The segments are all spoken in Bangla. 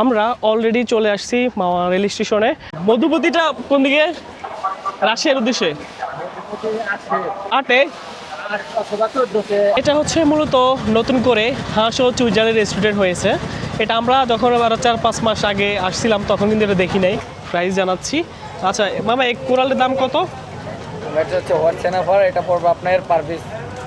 আমরা অলরেডি চলে আসছি মাওয়া রেল স্টেশনে মধুপতিটা কোন দিকে? রাশিয়ার উদ্দেশ্যে? আটে। এটা হচ্ছে মূলত নতুন করে হাঁস ও চুইজারের রেস্টুরেন্ট হয়েছে। এটা আমরা যখন আবার চার পাঁচ মাস আগে আসছিলাম তখন কিন্তু এটা দেখি নাই। প্রাইস জানাচ্ছি। আচ্ছা মামা এক কোরালের দাম কত? এটা হচ্ছে হোয়াটসঅ্যাপ এটা পড়বে আপনার পার পিস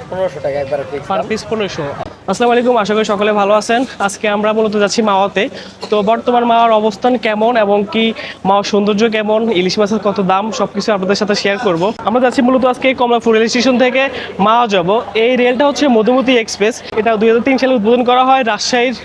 পনেরোশো টাকা একবারে পার পিস পনেরোশো। আসসালামু আলাইকুম, আশা করি সকলে ভালো আছেন। আজকে আমরা মূলত যাচ্ছি মাওয়াতে। তো বর্তমান মাওয়ার অবস্থান কেমন এবং কি মাওয়ার সৌন্দর্য কেমন, ইলিশ মাছের কত দাম সব কিছু আপনাদের সাথে শেয়ার করব। আমরা যাচ্ছি মূলত আজকে কমলাপুর রেল স্টেশন থেকে মাওয়া যাব। এই রেলটা হচ্ছে মধুমতি এক্সপ্রেস। এটা দু হাজার তিন সালে উদ্বোধন করা হয়, রাজশাহীর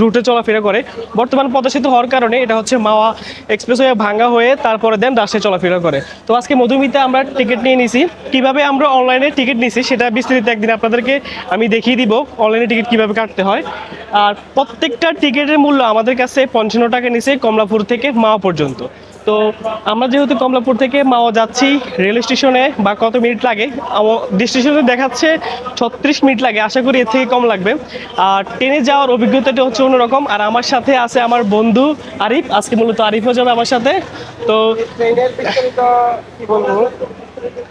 রুটে চলাফেরা করে। বর্তমান পদসেতু হওয়ার কারণে এটা হচ্ছে মাওয়া এক্সপ্রেস হয়ে ভাঙ্গা হয়ে তারপরে দেন রাজশাহী চলাফেরা করে। তো আজকে মধুমিতে আমরা টিকিট নিয়ে নিছি। কীভাবে আমরা অনলাইনে টিকিট নিছি, সেটা বিস্তারিত একদিন আপনাদেরকে আমি দেখিয়ে দিব। অনলাইনে টিকিট কীভাবে কাটতে হয়। আর প্রত্যেকটা টিকিটের মূল্য আমাদের কাছে পঞ্চান্ন টাকা নিচে কমলাপুর থেকে মাওয়া পর্যন্ত। তো আমরা যেহেতু কমলাপুর থেকে মাওয়া যাচ্ছি রেল স্টেশনে বা কত মিনিট লাগে স্টেশনে দেখাচ্ছে ছত্রিশ মিনিট লাগে, আশা করি এর থেকে কম লাগবে। আর ট্রেনে যাওয়ার অভিজ্ঞতাটা হচ্ছে অন্যরকম। আর আমার সাথে আছে আমার বন্ধু আরিফ, আজকে মূলত আরিফও যাবে আমার সাথে। তো কি বলব?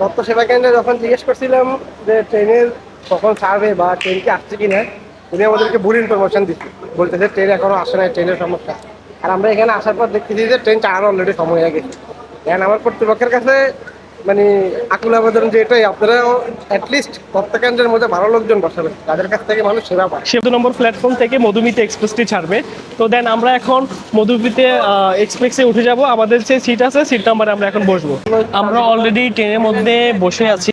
তথ্য সেবা কেন্দ্রে যখন জিজ্ঞেস করছিলাম যে ট্রেনের কখন ছাড়বে বা ট্রেন কি আসছে কিনা, উনি আমাদেরকে ভুল ইনফরমেশন দিচ্ছে। বলতেছে, ট্রেন এখনও আসে নাই, ট্রেনের সমস্যা। আর আমরা এখানে আসার পর দেখতেছি যে ট্রেন চালানো অলরেডি সময় হয়ে গেছে। এখন আমার কর্তৃপক্ষের কাছে মানে আকুল আবেদন যে এটাই আপনারা অ্যাটলিস্ট তথ্য কেন্দ্রের মধ্যে ভালো লোকজন বসাবেন তাদের কাছ থেকে মানুষ সেবা পায়। সে দু নম্বর প্ল্যাটফর্ম থেকে মধুমিতে এক্সপ্রেসটি ছাড়বে। তো দেন আমরা এখন মধুমিতে এক্সপ্রেসে উঠে যাব। আমাদের যে সিট আছে সিট নাম্বারে আমরা এখন বসবো। আমরা অলরেডি ট্রেনের মধ্যে বসে আছি।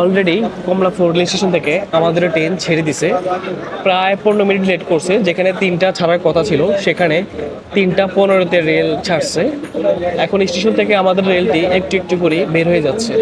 অলরেডি কমলাপুর রেল স্টেশন থেকে আমাদের ট্রেন ছেড়ে দিছে। প্রায় পনেরো মিনিট লেট করছে, যেখানে তিনটা ছাড়ার কথা ছিল, সেখানে তিনটা পনেরোতে রেল ছাড়ছে। এখন স্টেশন থেকে আমাদের রেলটি একটু একটু করে বের হয়ে যাচ্ছে।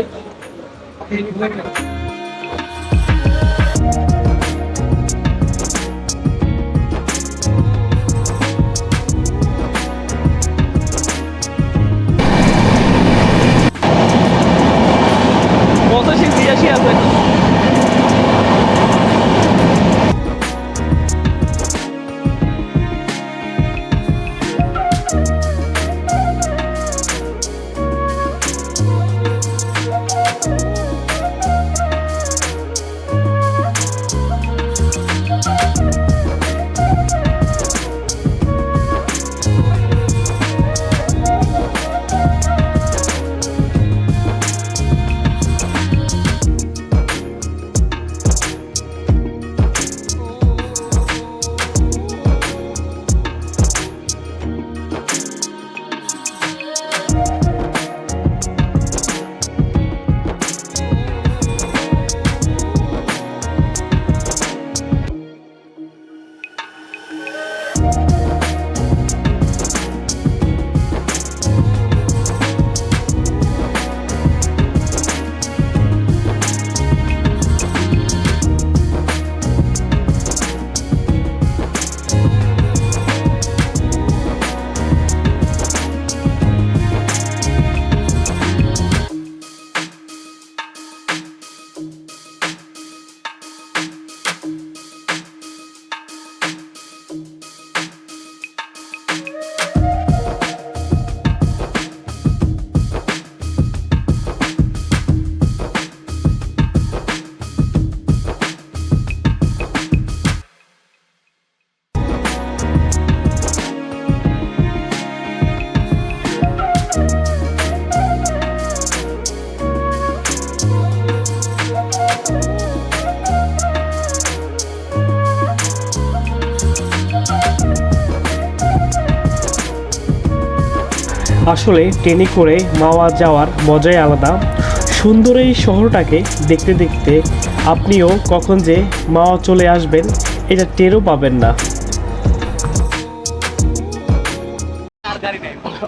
আসলে ট্রেনে করে মাওয়া যাওয়ার মজাই আলাদা। সুন্দর এই শহরটাকে দেখতে দেখতে আপনিও কখন যে মাওয়া চলে আসবেন, এটা টেরও পাবেন না।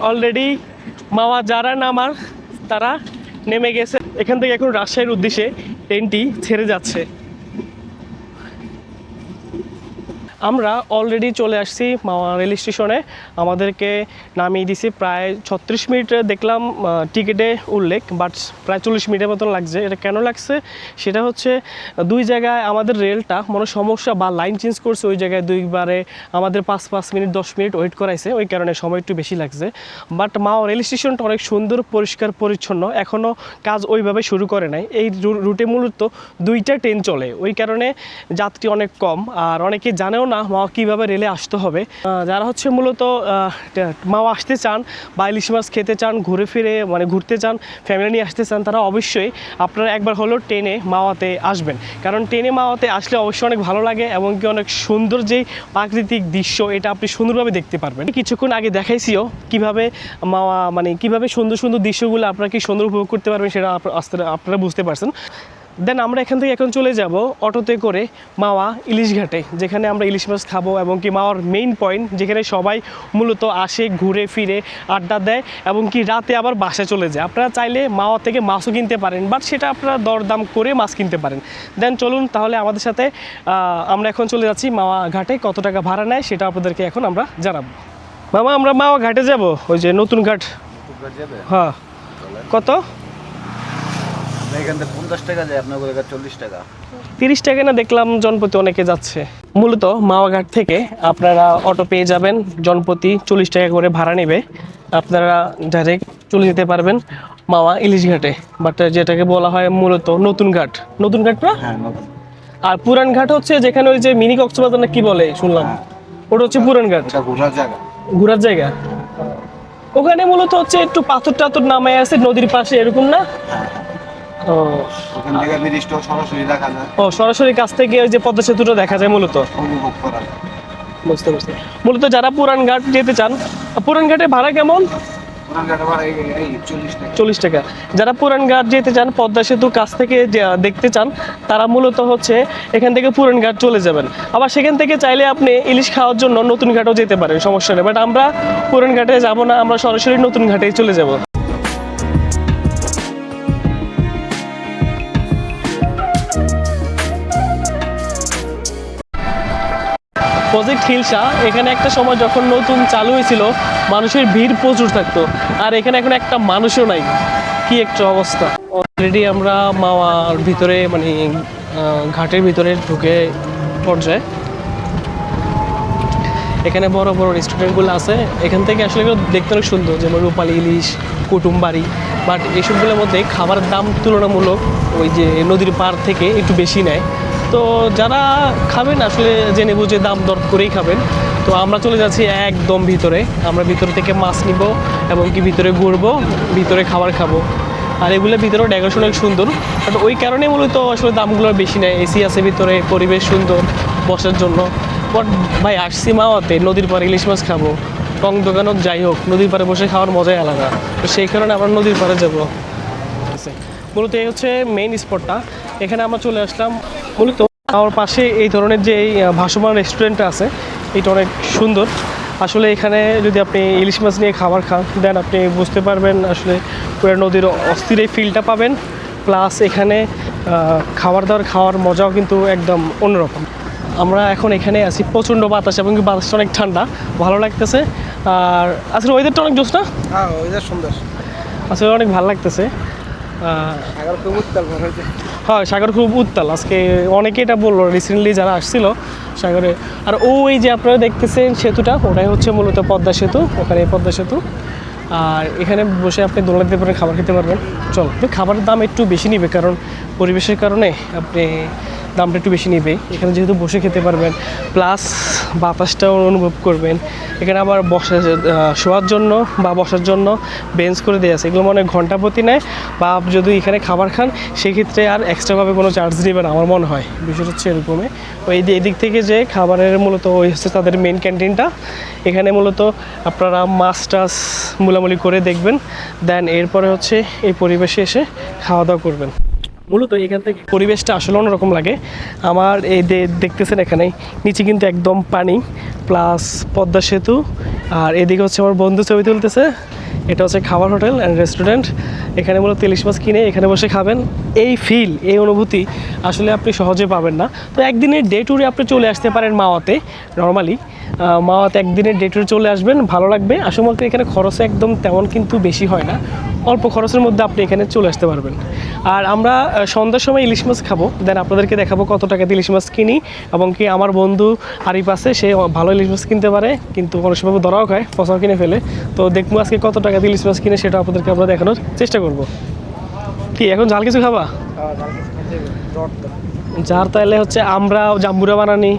অলরেডি মাওয়া যারা নামার তারা নেমে গেছে। এখান থেকে এখন রাজশাহীর উদ্দেশ্যে ট্রেনটি ছেড়ে যাচ্ছে। আমরা অলরেডি চলে আসছি মাওয়া রেল স্টেশনে আমাদেরকে নামিয়ে দিছে প্রায় ছত্রিশ মিনিট দেখলাম টিকিটে উল্লেখ বাট প্রায় চল্লিশ মিনিটের মতন লাগছে। এটা কেন লাগছে? সেটা হচ্ছে, দুই জায়গায় আমাদের রেলটা মনে সমস্যা বা লাইন চেঞ্জ করছে, ওই জায়গায় দুইবারে আমাদের পাঁচ পাঁচ মিনিট, দশ মিনিট ওয়েট করাইছে, ওই কারণে সময় একটু বেশি লাগছে। বাট মাও রেল স্টেশনটা অনেক সুন্দর, পরিষ্কার, পরিচ্ছন্ন, এখনও কাজ ওইভাবে শুরু করে নাই। এই রুটে মূলত দুইটা ট্রেন চলে, ওই কারণে যাত্রী অনেক কম, আর অনেকে জানেও না মাওয়া কীভাবে রেলে আসতে হবে? যারা হচ্ছে মূলত মাওয়া আসতে চান বা ইলিশ মাছ খেতে চান, ঘুরে ফিরে মানে ঘুরতে চান ফ্যামিলি নিয়ে আসতে চান, তারা অবশ্যই আপনারা একবার হলো ট্রেনে মাওয়াতে আসবেন। কারণ ট্রেনে মাওয়াতে আসলে অবশ্যই অনেক ভালো লাগে এবং কি অনেক সুন্দর যেই প্রাকৃতিক দৃশ্য, এটা আপনি সুন্দরভাবে দেখতে পারবেন। কিছুক্ষণ আগে দেখাইছিও কীভাবে মাওয়া মানে কীভাবে সুন্দর সুন্দর দৃশ্যগুলো আপনারা কি সুন্দর উপভোগ করতে পারবেন সেটা আপনারা বুঝতে পারছেন। দেন আমরা এখান থেকে এখন চলে যাব অটোতে করে মাওয়া ইলিশ ঘাটে যেখানে আমরা ইলিশ মাছ খাব এবং কি মাওয়ার মেইন পয়েন্ট যেখানে সবাই মূলত আসে ঘুরে ফিরে আড্ডা দেয় এবং কি রাতে আবার বাসায় চলে যায়। আপনারা চাইলে মাওয়া থেকে মাছও কিনতে পারেন বাট সেটা আপনারা দরদাম করে মাছ কিনতে পারেন। দেন চলুন তাহলে আমাদের সাথে আমরা এখন চলে যাচ্ছি মাওয়া ঘাটে কত টাকা ভাড়া নেয় সেটা আপনাদেরকে এখন আমরা জানাব। মামা আমরা মাওয়া ঘাটে যাব? ওই যে নতুন ঘাট। হ্যাঁ। কত? এখান থেকে পঞ্চাশ টাকা যায় আপনার ওখানে চল্লিশ টাকা। তিরিশ টাকা না দেখলাম জনপ্রতি অনেকে যাচ্ছে। মূলত মাওয়াঘাট থেকে আপনারা অটো পেয়ে যাবেন জনপ্রতি চল্লিশ টাকা করে ভাড়া নেবে। আপনারা ডাইরেক্ট চলে যেতে পারবেন মাওয়া ইলিশ ঘাটে। বাট যেটাকে বলা হয় মূলত নতুন ঘাট। নতুন ঘাট না হ্যাঁ আর পুরান ঘাট হচ্ছে যেখানে ওই যে মিনি কক্সবাজার না কি বলে? শুনলাম। ওটা হচ্ছে পুরান ঘাট। ঘোরার জায়গা। ঘোরার জায়গা? ওখানে মূলত হচ্ছে একটু পাথর টাথর নামে আছে নদীর পাশে এরকম না? ও। ওখান থেকে ব্রিজটা সরাসরি দেখা যায়। ও সরাসরি কাছ থেকে ওই যে পদ্মা সেতুটা দেখা যায় মূলত? উপভোগ করা যায়। বুঝতে পারছি। মূলত যারা পুরান ঘাট যেতে চান পুরান ঘাটে ভাড়া কেমন? চল্লিশ টাকা। যারা পুরান ঘাট যেতে চান পদ্মা সেতু কাছ থেকে দেখতে চান তারা মূলত হচ্ছে এখান থেকে পুরান ঘাট চলে যাবেন। আবার সেখান থেকে চাইলে আপনি ইলিশ খাওয়ার জন্য নতুন ঘাটও যেতে পারেন সমস্যা নেই। বাট আমরা পুরান ঘাটে যাব না আমরা সরাসরি নতুন ঘাটেই চলে যাব। প্রজেক্ট হিলসা এখানে একটা সময় যখন নতুন চালু হয়েছিল, মানুষের ভিড় প্রচুর থাকতো। আর এখানে এখন একটা মানুষও নাই। কি একটা অবস্থা। অলরেডি আমরা মাওয়ার ভিতরে মানে ঘাটের ভিতরে ঢুকে পর্যায়ে। এখানে বড় বড় রেস্টুরেন্টগুলো আছে। এখান থেকে আসলে দেখতে অনেক সুন্দর, যেমন রূপালী ইলিশ, কুটুমবাড়ি। বাট এইসবগুলোর মধ্যে খাবারের দাম তুলনামূলক ওই যে নদীর পার থেকে একটু বেশি নেয়। তো যারা খাবেন, আসলে জেনে বুঝে দাম দর করেই খাবেন। তো আমরা চলে যাচ্ছি একদম ভিতরে। আমরা ভিতরে থেকে মাছ নিব এবং কি ভিতরে ঘুরবো, ভিতরে খাবার খাব। আর এগুলো ভিতরে ডেকোরেশন সুন্দর। বাট ওই কারণে মূলত আসলে দামগুলো বেশি নেয়। এসি আছে ভিতরে, পরিবেশ সুন্দর বসার জন্য। বাট ভাই, আসছি মাওয়াতে, নদীর পাড়ে ইলিশ মাছ খাব। টং দোকান হোক যাই হোক, নদীর পাড়ে বসে খাওয়ার মজাই আলাদা। তো সেই কারণে আমরা নদীর পাড়ে যাব। মূলত এই হচ্ছে মেইন স্পটটা এখানে আমরা চলে আসলাম মূলত আমার পাশে এই ধরনের যে এই ভাসমান রেস্টুরেন্টটা আছে এটা অনেক সুন্দর। আসলে এখানে যদি আপনি ইলিশ মাছ নিয়ে খাবার খান দেন আপনি বুঝতে পারবেন আসলে পুরো নদীর অস্থির এই ফিলটা পাবেন। প্লাস এখানে খাবার দাবার খাওয়ার মজাও কিন্তু একদম অন্যরকম। আমরা এখন এখানে আছি প্রচণ্ড বাতাস এবং বাতাসটা অনেক ঠান্ডা ভালো লাগতেছে। আর আসলে ওয়েদারটা অনেক জোস না? হ্যাঁ ওইটা সুন্দর। আসলে অনেক ভালো লাগতেছে। হয়, সাগর খুব উত্তাল। আজকে অনেকে এটা বলল রিসেন্টলি যারা আসছিল সাগরে। আর ও এই যে আপনারা দেখতেছেন সেতুটা, ওটাই হচ্ছে মূলত পদ্মা সেতু, ওখানে পদ্মা সেতু। আর এখানে বসে আপনি দোলাতে দিতে পারেন খাবার খেতে পারবেন। চল খাবারের দাম একটু বেশি নিবে, কারণ পরিবেশের কারণে আপনি দামটা একটু বেশি নেবে। এখানে যেহেতু বসে খেতে পারবেন প্লাস বাতাসটাও অনুভব করবেন। এখানে আবার বসা শোয়ার জন্য বা বসার জন্য বেঞ্চ করে দেওয়া আছে। এগুলো মনে ঘণ্টা প্রতি নেয় বা যদি এখানে খাবার খান, সেক্ষেত্রে আর এক্সট্রাভাবে কোনো চার্জ নেবে না, আমার মনে হয়। বিষয়টা হচ্ছে এরকমই। ওই এদিক থেকে যে খাবারের মূলত ওই হচ্ছে তাদের মেন ক্যান্টিনটা এখানে মূলত আপনারা মাছ টাছ মুলামুলি করে দেখবেন। দেন এরপরে হচ্ছে এই পরিবেশে এসে খাওয়া দাওয়া করবেন। মূলত এখান থেকে পরিবেশটা আসলে অন্যরকম লাগে। আমার এই দেখতেছেন এখানে, নিচে কিন্তু একদম পানি প্লাস পদ্মা সেতু, আর এদিকে হচ্ছে আমার বন্ধু ছবি তুলতেছে। এটা হচ্ছে খাবার হোটেল অ্যান্ড রেস্টুরেন্ট এখানে মূলত ইলিশ মাছ কিনে এখানে বসে খাবেন। এই ফিল এই অনুভূতি আসলে আপনি সহজে পাবেন না। তো একদিনের ডে ট্যুরে আপনি চলে আসতে পারেন মাওয়াতে নর্মালি মাওয়াতে একদিনের ডে ট্যুরে চলে আসবেন ভালো লাগবে। আসলে এখানে খরচ একদম তেমন কিন্তু বেশি হয় না। অল্প খরচের মধ্যে আপনি এখানে চলে আসতে পারবেন। আর আমরা সন্ধ্যার সময় ইলিশ মাছ খাব। দেন আপনাদেরকে দেখাবো কত টাকা দিয়ে ইলিশ মাছ কিনি এবং কি আমার বন্ধু আরিফ আছে সে ভালো ইলিশ মাছ কিনতে পারে কিন্তু অনেক সময় ধরাও খায় ফসল কিনে ফেলে। তো দেখব আজকে কত টাকা দিয়ে ইলিশ মাছ কিনে সেটা আপনাদেরকে আমরা দেখানোর চেষ্টা করব। কি এখন ঝাল কিছু খাবা? তো যার তাহলে হচ্ছে আমরা জাম্বুরা বানানি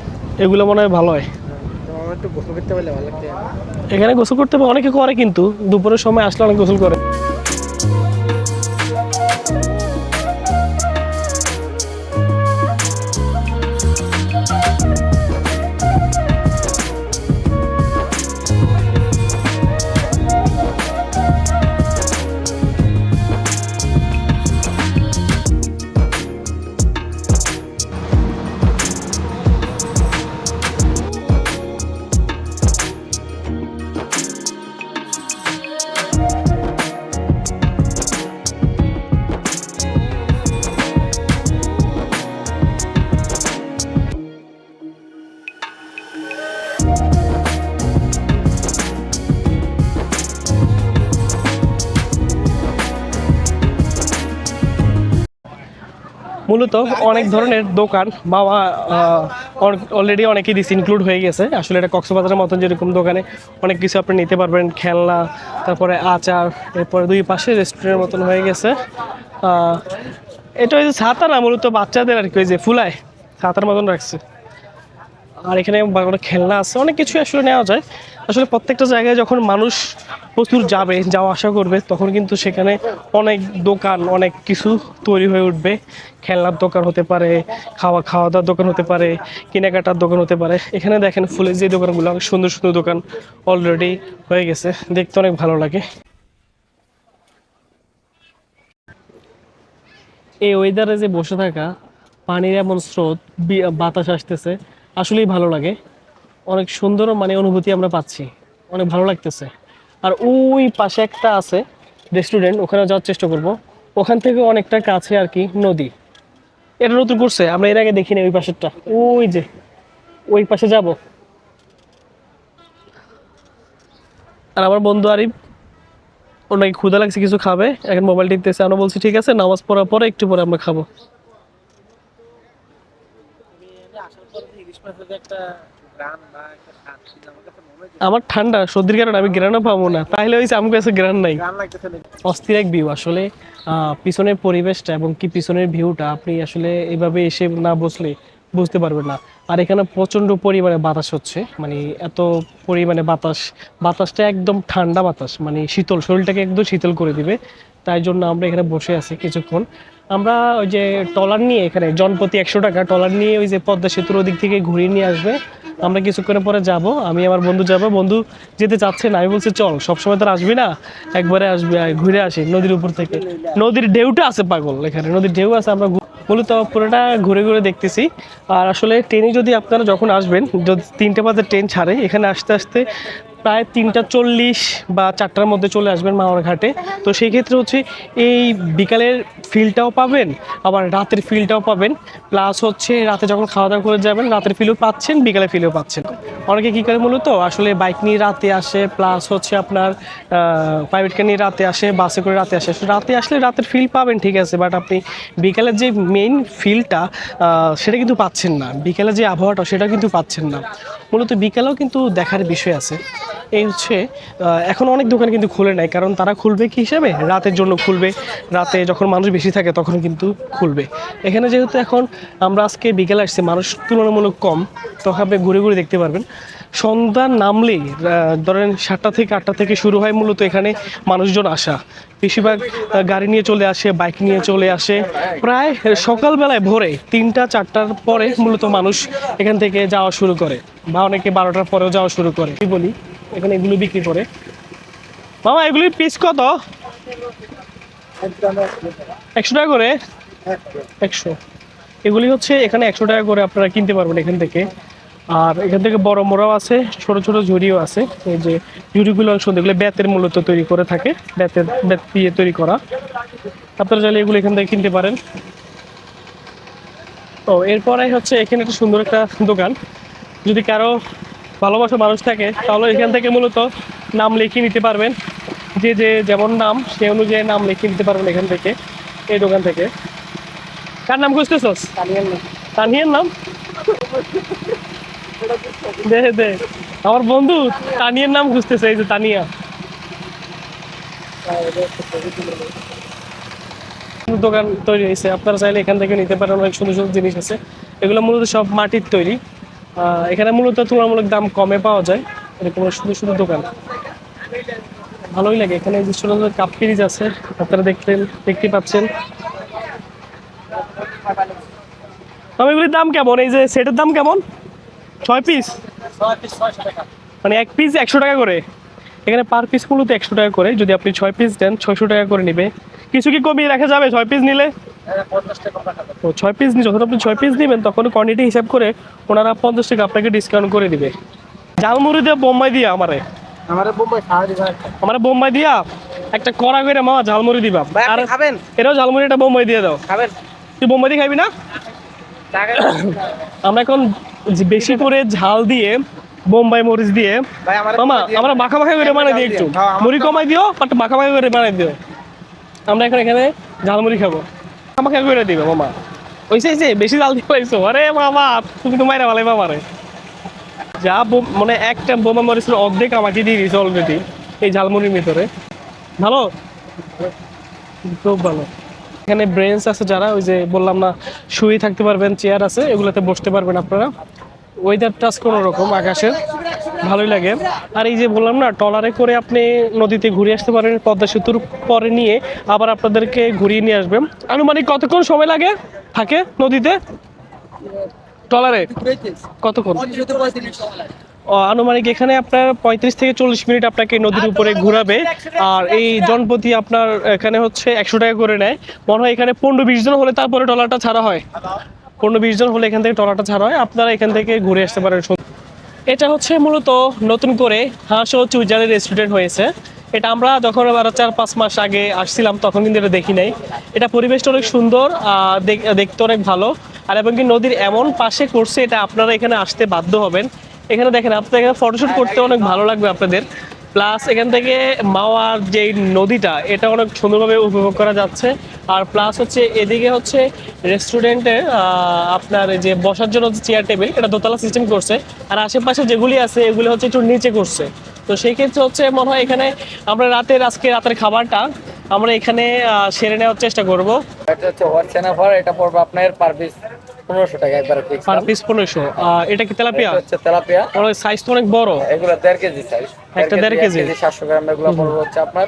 এগুলো মনে হয় ভালো হয়। একটু গোসল করতে লাগতো। এখানে গোসল করতে হবে, অনেকে করে কিন্তু। দুপুরের সময় আসলে অনেক গোসল করে। মূলত অনেক ধরনের দোকান বা অলরেডি অনেকেই দিস ইনক্লুড হয়ে গেছে। আসলে এটা কক্সবাজারের মতন যেরকম দোকানে অনেক কিছু আপনি নিতে পারবেন, খেলনা, তারপরে আচার, এরপরে দুই পাশে রেস্টুরেন্টের মতন হয়ে গেছে। এটা ওই যে ছাতা না মূলত বাচ্চাদের আর কি, ওই যে ফুলায় ছাতার মতন রাখছে। আর এখানে বাংলা খেলনা আছে, অনেক কিছু আসলে নেওয়া যায়। আসলে প্রত্যেকটা জায়গায় যখন মানুষ প্রচুর যাবে, যাওয়া আসা করবে, তখন কিন্তু সেখানে অনেক দোকান, অনেক কিছু তৈরি হয়ে উঠবে। খেলনার দোকান হতে পারে, খাওয়া খাওয়া দাওয়ার দোকান হতে পারে, কেনাকাটার দোকান হতে পারে। এখানে দেখেন ফুলের যে দোকানগুলো, অনেক সুন্দর সুন্দর দোকান অলরেডি হয়ে গেছে। দেখতে অনেক ভালো লাগে। এই ওয়েদারে যে বসে থাকা, পানির এমন স্রোত বাতাস আসতেছে। আসলেই ভালো লাগে। অনেক সুন্দর মানে অনুভূতি আমরা পাচ্ছি। অনেক ভালো লাগতেছে। আর ওই পাশে একটা আছে রেস্টুরেন্ট ওখানে যাওয়ার চেষ্টা করব। ওখান থেকে অনেকটা কাছে আর কি নদী। এটা নতুন করছে, আমরা এর আগে দেখিনি ওই পাশেরটা। ওই যে, ওই পাশে যাব। আর আমার বন্ধু আরিফ, ওর নাকি ক্ষুধা লাগছে, কিছু খাবে। এখন মোবাইল টিপতেছে। আমরা বলছি, ঠিক আছে, নামাজ পড়ার পরে একটু পরে আমরা খাব। আমার ঠান্ডা সর্দির কারণে আমি গ্রানও পাবো না। তাহলে ওই আমার কাছে গ্রান নাই। অস্থির এক ভিউ আসলে পিছনের পরিবেশটা এবং কি পিছনের ভিউটা আপনি আসলে এভাবে এসে না বসলে বুঝতে পারবেন না। আর এখানে প্রচণ্ড পরিমাণে বাতাস হচ্ছে মানে এত পরিমাণে বাতাস বাতাসটা একদম ঠান্ডা বাতাস মানে শীতল শরীরটাকে একদম শীতল করে দিবে। তাই জন্য আমরা এখানে বসে আছি কিছুক্ষণ। আমরা ওই যে টলার নিয়ে এখানে জনপ্রতি একশো টাকা টলার নিয়ে ওই যে পদ্মা সেতুর ওদিক থেকে ঘুরিয়ে নিয়ে আসবে। আমরা কিছুক্ষণের পরে যাব, আমি আমার বন্ধু যাব। বন্ধু যেতে চাচ্ছে না, আমি বলছি, চল, সবসময় তো আসবি না, একবারে আসবি ঘুরে আসি নদীর উপর থেকে। নদীর ঢেউটা আছে পাগল এখানে, নদীর ঢেউ আছে, আমরা মূলত পুরোটা ঘুরে ঘুরে দেখতেছি। আর আসলে ট্রেনে যদি আপনারা যখন আসবেন, যদি তিনটে বাজে ট্রেন ছাড়ে, এখানে আসতে আসতে প্রায় তিনটা চল্লিশ বা চারটার মধ্যে চলে আসবেন মাওয়ার ঘাটে। তো সেই ক্ষেত্রে হচ্ছে এই বিকালের ফিলটাও পাবেন, আবার রাতের ফিলটাও পাবেন। প্লাস হচ্ছে রাতে যখন খাওয়া দাওয়া করে যাবেন, রাতের ফিলও পাচ্ছেন বিকালে ফিলও পাচ্ছেন। অনেকে কী করে মূলত? আসলে বাইক নিয়ে রাতে আসে প্লাস হচ্ছে আপনার প্রাইভেট কার নিয়ে রাতে আসে বাসে করে রাতে আসে। রাতে আসলে রাতের ফিল পাবেন, ঠিক আছে বাট আপনি বিকালের যে মেইন ফিলটা সেটা কিন্তু পাচ্ছেন না। বিকেলে যে আবহাওয়াটা সেটা কিন্তু পাচ্ছেন না। মূলত বিকেলেও কিন্তু দেখার বিষয় আছে। এই হচ্ছে এখন অনেক দোকান কিন্তু খুলে নাই, কারণ তারা খুলবে কি হিসাবে? রাতের জন্য খুলবে, রাতে যখন মানুষ বেশি থাকে তখন কিন্তু খুলবে। এখানে যেহেতু এখন আমরা আজকে বিকেলে আসছি, মানুষ তুলনামূলক কম তখন ঘুরে ঘুরে দেখতে পারবেন। সন্ধ্যা নামলেই ধরেন সাতটা থেকে আটটা থেকে শুরু হয় মূলত এখানে মানুষজন আসা। বেশিরভাগ গাড়ি নিয়ে চলে আসে, বাইক নিয়ে চলে আসে। প্রায় সকালবেলায় ভোরে তিনটা, চারটার পরে মূলত মানুষ এখান থেকে যাওয়া শুরু করে, বা অনেকে বারোটার পরেও যাওয়া শুরু করে। কি বলি? এখানে এগুলো বিক্রি করে। মামা এগুলির পিস কত? একশো টাকা করে? একশো। এগুলি হচ্ছে এখানে একশো টাকা করে আপনারা কিনতে পারবেন এখান থেকে। আর এখান থেকে বড় মোড়াও আছে, ছোট ছোট ঝুড়িও আছে। এই যে ঝুড়িগুলো সুন্দর, এগুলো বেতের মূলত তৈরি করে থাকে বেতের বেত দিয়ে তৈরি করা। আপনারা চাইলে এগুলো এখান থেকে কিনতে পারেন। ও, এরপরে হচ্ছে এখানে একটা সুন্দর একটা দোকান। যদি কারও ভালোবাসা মানুষ থাকে তাহলে এখান থেকে মূলত নাম লিখিয়ে নিতে পারবেন। যে যে যেমন নাম সে অনুযায়ী নাম লিখিয়ে নিতে পারবেন এখান থেকে এই দোকান থেকে। কার নাম খুঁজতেছস? তানিয়ার নাম। দে দে। আমার বন্ধু তানিয়ার নাম খুঁজতেছে এই যে তানিয়া। দোকান তৈরি হয়েছে। আপনারা চাইলে এখান থেকে নিতে পারেন অনেক সুন্দর সুন্দর জিনিস আছে। এগুলো মূলত সব মাটির তৈরি। এখানে মূলত তুলনামূলক দাম কমে পাওয়া যায়। এরকম সুন্দর সুন্দর দোকান। ভালোই লাগে। এখানে যে সুন্দর সুন্দর কাপ ফ্রিজ আছে, আপনারা দেখতেন দেখতে পাচ্ছেন। তবে এগুলির দাম কেমন? এই যে সেটের দাম কেমন? ছয় পিস মানে এক পিস একশো টাকা করে। এখানে পার পিস মূলত একশো টাকা করে। যদি আপনি ছয় পিস দেন, ছয়শো টাকা করে নিবে। কিছু কি কমিয়ে রাখা যাবে? ছয় পিস নিলে? ও ছয় পিস যখন আপনি ছয় পিস নেবেন তখন কোয়ান্টিটি হিসাব করে ওনারা পঞ্চাশ টাকা আপনাকে ডিসকাউন্ট করে দিবে। ঝালমুড়ি দিয়ে বোম্বাই দিয়ে আমারে। আমার বোম্বাই দিয়া একটা কড়া করে মামা ঝালমুড়ি দিবা। আর খাবেন? এটাও ঝালমুড়ি একটা বোম্বাই দিয়ে দাও। খাবেন? তুই বোম্বাই দিয়ে খাবি না? আমরা এখন বেশি করে ঝাল দিয়ে বোম্বাই মরিচ দিয়ে মামা আমরা মাখা মাখা করে বানাই দিই একটু। হ্যাঁ, মুড়ি কমাই দিও বাট মাখা মাখা করে বানাই দিও। আমরা এখন এখানে ঝালমুড়ি খাব। মাখা করে দিবে, মামা। ওইসে ওইসে বেশি জাল দিয়ে পাইছো। আরে, মামা, তুমি তো মাইরা ভালাই মামারে যা মানে একটা বোমা মরিচের অর্ধেক আমাকে দিয়ে দিয়েছে অলরেডি এই ঝালমুড়ির ভিতরে। ভালো? খুব ভালো। এখানে ব্রেঞ্চ আছে যারা, ওই যে বললাম না, শুয়ে থাকতে পারবেন চেয়ার আছে, এগুলোতে বসতে পারবেন আপনারা। ওয়েদার টাচ কোনো রকম আকাশের ভালোই লাগে। আর এই যে বললাম না, ট্রলারে করে আপনি নদীতে ঘুরে আসতে পারেন, পদ্মা সেতুর পরে নিয়ে আবার আপনাদেরকে ঘুরিয়ে নিয়ে আসবেন। আনুমানিক কতক্ষণ সময় লাগে থাকে নদীতে? ট্রলারে? কতক্ষণ? আনুমানিক এখানে আপনার পঁয়ত্রিশ থেকে চল্লিশ মিনিট আপনাকে নদীর উপরে ঘোরাবে। আর এই জনপতি আপনার এখানে হচ্ছে একশো টাকা করে নেয়। মনে হয় এখানে পনেরো, বিশ জন হলে তারপরে ট্রলারটা ছাড়া হয়। পনেরো বিশ জন হলে এখান থেকে টলাটা ছাড়া হয়। আপনারা এখান থেকে ঘুরে আসতে পারেন। এটা হচ্ছে মূলত নতুন করে হাঁস ও চুইজারের রেস্টুরেন্ট হয়েছে। এটা আমরা যখন আরও চার, পাঁচ মাস আগে আসছিলাম, তখন কিন্তু এটা দেখি নাই। এটা পরিবেশটা অনেক সুন্দর দেখতে অনেক ভালো। আর এবং কি নদীর এমন পাশে করছে, এটা আপনারা এখানে আসতে বাধ্য হবেন। এখানে দেখেন, আপনাদের এখানে ফটোশ্যুট করতে অনেক ভালো লাগবে আপনাদের। প্লাস এখান থেকে মাওয়ার যে নদীটা, এটা অনেক সুন্দরভাবে উপভোগ করা যাচ্ছে। আর প্লাস হচ্ছে এদিকে হচ্ছে রেস্টুরেন্টে আপনার যে বসার জন্য চেয়ার টেবিল এটা দোতলা সিস্টেম করছে। আর আশেপাশে যেগুলি আছে এগুলি হচ্ছে একটু নিচে করছে। তো সেই ক্ষেত্রে হচ্ছে মনে হয় এখানে আমরা রাতের আজকে রাতের খাবারটা আমরা এখানে সেরে নেওয়ার চেষ্টা করব। এটা হচ্ছে হোয়াট সেনাফার এটা পড়বে আপনার পার পিস পনেরোশো টাকা একবারে ফিক্স পার পিস পনেরোশো। এটা কি তেলাপিয়া? হচ্ছে তেলাপিয়া। ওর সাইজ তো অনেক বড়। এগুলো দেড় কেজি সাইজ একটা দেড় কেজি। সাতশো গ্রাম এগুলো পড়বে হচ্ছে আপনার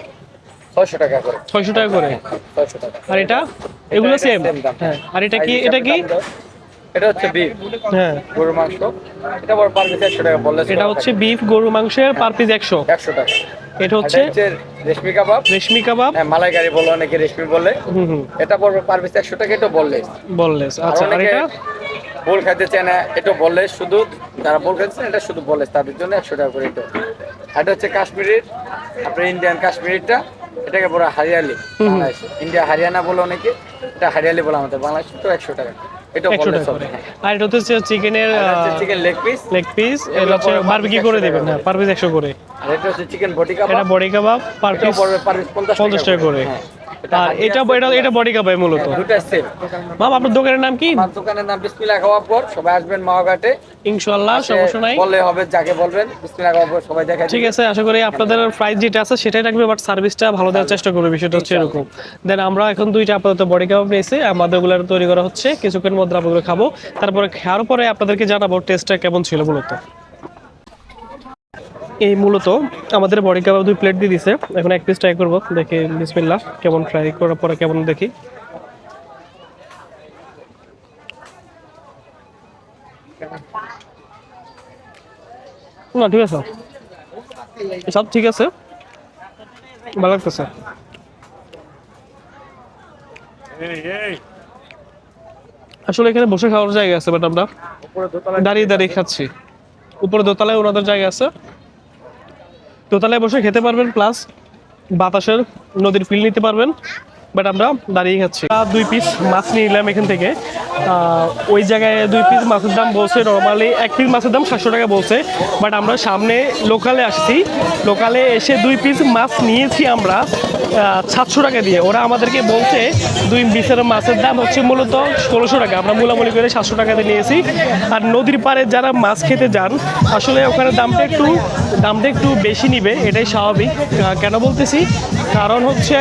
ছয়শো টাকা করে। ছয়শো টাকা করে? ছয়শো টাকা। আর এটা? এগুলো সেম হ্যাঁ। আর এটা কি এটা কি। এটা হচ্ছে বিফ হ্যাঁ। গরুর মাংস। এটা বড় পার পিস একশো টাকা বললে এটা হচ্ছে বিফ গরু মাংসের পার পিস একশো। একশো টাকা। এটা হচ্ছে রেশমি কাবাব। রেশমি কাবাব। হ্যাঁ মালাইকারি বলে অনেকে রেশমি বলে। এটা পড়বে পার পিস একশো টাকা এটা বললে বললেস আর আচ্ছা আর এটা? বোল খাইতে চায় না এটা বললে শুধু যারা বোল খাইতেছেন এটা শুধু বলে তাদের জন্য একশো টাকা করে এটা। এটা হচ্ছে কাশ্মীরের আপনার ইন্ডিয়ান কাশ্মীরিটা এটাকে পুরো হারিয়ালি ইন্ডিয়া হারিয়ানা বলে অনেকে এটা হারিয়ালি বলে আমাদের বাংলাদেশ তো একশো টাকা। এটা বললে চলে। আর এটা হচ্ছে চিকেনের chicken leg piece leg piece এটা হচ্ছে বারবিকি করে দেবেন করে। হ্যাঁ পার পিস একশো করে। আর এটা হচ্ছে চিকেন বটি কাবাব এটা বডি কাবাব পার পিস পড়বে পার পিস পঞ্চাশ পঞ্চাশ টাকা করে। হ্যাঁ। আর এটা এটা এটা বডি কাবাব মূলত। দুটা সেম বাবা আপনার দোকানের নাম কি? আমার দোকানের নাম বিসমিল্লাহ কাবাব সবাই আসবেন মাওঘাটে। ইনশাল্লাহ সমস্যা নাই। বললে হবে যাকে বলবেন বিসমিল্লাহ কাবাব সবাই দেখা ঠিক আছে আশা করি আপনাদের প্রাইস যেটা আছে সেটাই রাখবে বাট সার্ভিসটা ভালো দেওয়ার চেষ্টা করবে বিষয়টা হচ্ছে এরকম। দেন আমরা এখন দুইটা আপাতত বডি কাবাব নিয়েছি আমাদের ওগুলো তৈরি করা হচ্ছে কিছুক্ষণের মধ্যে আমরা খাব। তারপরে খাওয়ার পরে আপনাদেরকে জানাব টেস্টটা কেমন ছিল মূলত। এই মূলত আমাদের বডি কাবাব দুই প্লেট দিয়ে দিছে। এখন এক পিস ট্রাই করব দেখি বিসমিল্লাহ কেমন ট্রাই করার পরে কেমন দেখি। না ঠিক আছে। সব ঠিক আছে। ভালো লাগতেছে। আসলে এখানে বসে খাওয়ার জায়গা আছে বাট আমরা দাঁড়িয়ে দাঁড়িয়ে খাচ্ছি। উপরে দোতলায় ওনাদের জায়গা আছে। দোতলায় বসে খেতে পারবেন প্লাস বাতাসের নদীর ফিল নিতে পারবেন। বাট আমরা দাঁড়িয়ে খাচ্ছি। দুই পিস মাছ নিয়ে নিলাম এখান থেকে। ওই জায়গায় দুই পিস মাছের দাম বলছে নর্মালি এক পিস মাছের দাম সাতশো টাকা বলছে। বাট আমরা সামনে লোকালে আসছি। লোকালে এসে দুই পিস মাছ নিয়েছি আমরা সাতশো টাকা দিয়ে। ওরা আমাদেরকে বলছে, দুই পিসের মাছের দাম হচ্ছে মূলত ষোলোশো টাকা। আমরা মূলামূলি করে সাতশো টাকাতে নিয়েছি। আর নদীর পাড়ে যারা মাছ খেতে যান, আসলে ওখানে দামটা একটু দামটা একটু বেশি নিবে, এটাই স্বাভাবিক। কেন বলতেছি? কারণ হচ্ছে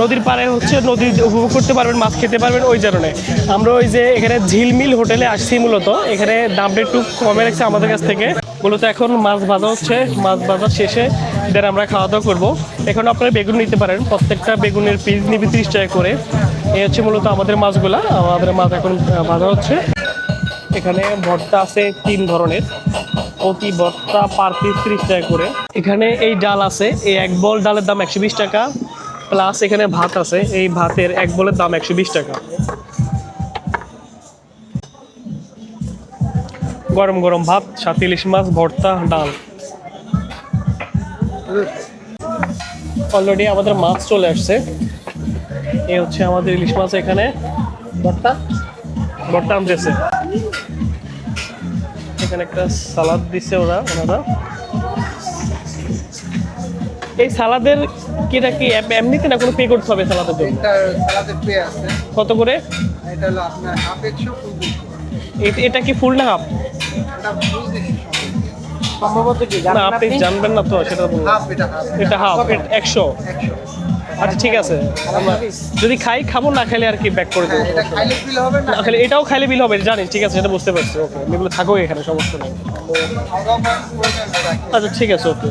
নদীর পাড়ে হচ্ছে নদী উপভোগ করতে পারবেন, মাছ খেতে পারবেন ওই কারণে। আমরা ওই যে এখানে ঝিলমিল হোটেলে আসছি মূলত। এখানে দামটা একটু কমে রাখছে আমাদের কাছ থেকে। মূলত এখন মাছ ভাজা হচ্ছে, মাছ ভাজা শেষে দেন আমরা খাওয়া দাওয়া করব। এখন আপনারা বেগুন নিতে পারেন, প্রত্যেকটা বেগুনের পিস নিবি তিরিশ টাকা করে। এই হচ্ছে মূলত আমাদের মাছগুলা, আমাদের মাছ এখন ভাজা হচ্ছে। এখানে ভর্তা আছে তিন ধরনের। প্রতি পিস ত্রিশ টাকা করে। এখানে এই ডাল আছে, এই এক বল ডালের দাম একশো বিশ টাকা প্লাস এখানে ভাত আছে, এই ভাতের এক বলের দাম একশো বিশ টাকা। গরম গরম ভাত, সাথে ইলিশ মাছ, ভর্তা, ডাল। অলরেডি আমাদের মাছ চলে আসছে। এই হচ্ছে আমাদের ইলিশ মাছ এখানে। ভর্তা? ভর্তা আনতেছে। এখানে একটা সালাদ দিছে ওরা ওনারা। এই সালাদের কিটা কি এমনিতে না কোনো পে করতে হবে সালাদের জন্য? সালাদের পে আছে। কত করে? এটা হলো আপনার হাফ এটা কি ফুল না হাফ? এটা ফুল সম্ভবত কি না আপনি জানবেন না তো সেটা বলুন হাফ এটা হাফ। এটা হাফ একশো। একশো। আচ্ছা ঠিক আছে। যদি খাই খাব না খাইলে আর কি ব্যাক করে দেবো? না? খাইলে এটাও খাইলে বিল হবে জানি ঠিক আছে সেটা বুঝতে পারছি ওকে এগুলো থাকো এখানে সমস্যা নেই। আচ্ছা ঠিক আছে ওকে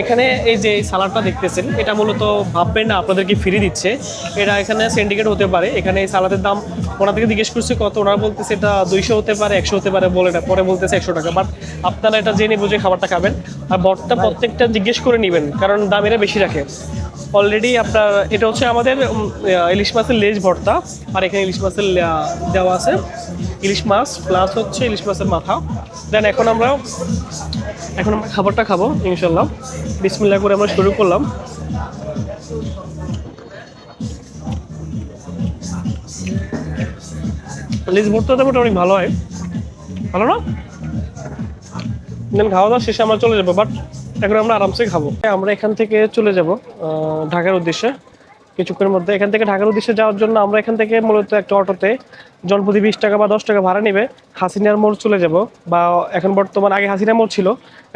এখানে এই যে সালাডটা দেখতেছেন, এটা মূলত ভাববেন না, আপনাদেরকে ফ্রি দিচ্ছে। এটা এখানে সিন্ডিকেট হতে পারে। এখানে এই সালাদের দাম ওনাদেরকে জিজ্ঞেস করছে, কত? ওনারা বলতেছে এটা দুইশো হতে পারে, একশো হতে পারে বলে না, পরে বলতেছে একশো টাকা। বাট আপনারা এটা জেনে বুঝে খাবারটা খাবেন। আর বটটা প্রত্যেকটা জিজ্ঞেস করে নেবেন, কারণ দাম এরা বেশি রাখে। অলরেডি আপনার, এটা হচ্ছে আমাদের ইলিশ মাছের লেজ ভর্তা। আর এখানে ইলিশ মাছের দেওয়া আছে। ইলিশ মাছ প্লাস হচ্ছে ইলিশ মাছের মাথা। দেন এখন আমরা এখন আমরা খাবারটা খাব, ইনশাল্লাহ। বিসমিল্লাহ করে আমরা শুরু করলাম। লিজ ভর্তাটা মোটামুটি ভালো হয়। ভালো না? দেন খাওয়া দাওয়া শেষে আমরা চলে যাব, বাট এখন আমরা আরামসে খাব। আমরা এখান থেকে চলে যাব ঢাকার উদ্দেশ্যে। কিছুক্ষণের মধ্যে এখান থেকে ঢাকার উদ্দেশ্যে যাওয়ার জন্য আমরা এখান থেকে মূলত একটা অটোতে জনপ্রতি বিশ টাকা বা দশ টাকা ভাড়া নেবে। হাসিনার মোড় চলে যাব বা এখন বর্তমান আগে হাসিনা মোড় ছিল,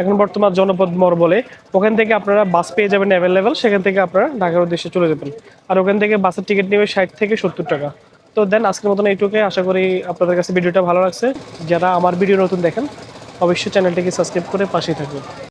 এখন বর্তমান জনপদ মোড় বলে ওখান থেকে আপনারা বাস পেয়ে যাবেন অ্যাভেলেবেল সেখান থেকে আপনারা ঢাকার উদ্দেশ্যে চলে যাবেন। আর ওখান থেকে বাসের টিকিট নেবে ষাট থেকে সত্তর টাকা। তো দেন আজকের মতন এইটুকুই, আশা করি আপনাদের কাছে ভিডিওটা ভালো লাগছে। যারা আমার ভিডিও নতুন দেখেন, অবশ্যই চ্যানেলটিকে সাবস্ক্রাইব করে পাশেই থাকবেন।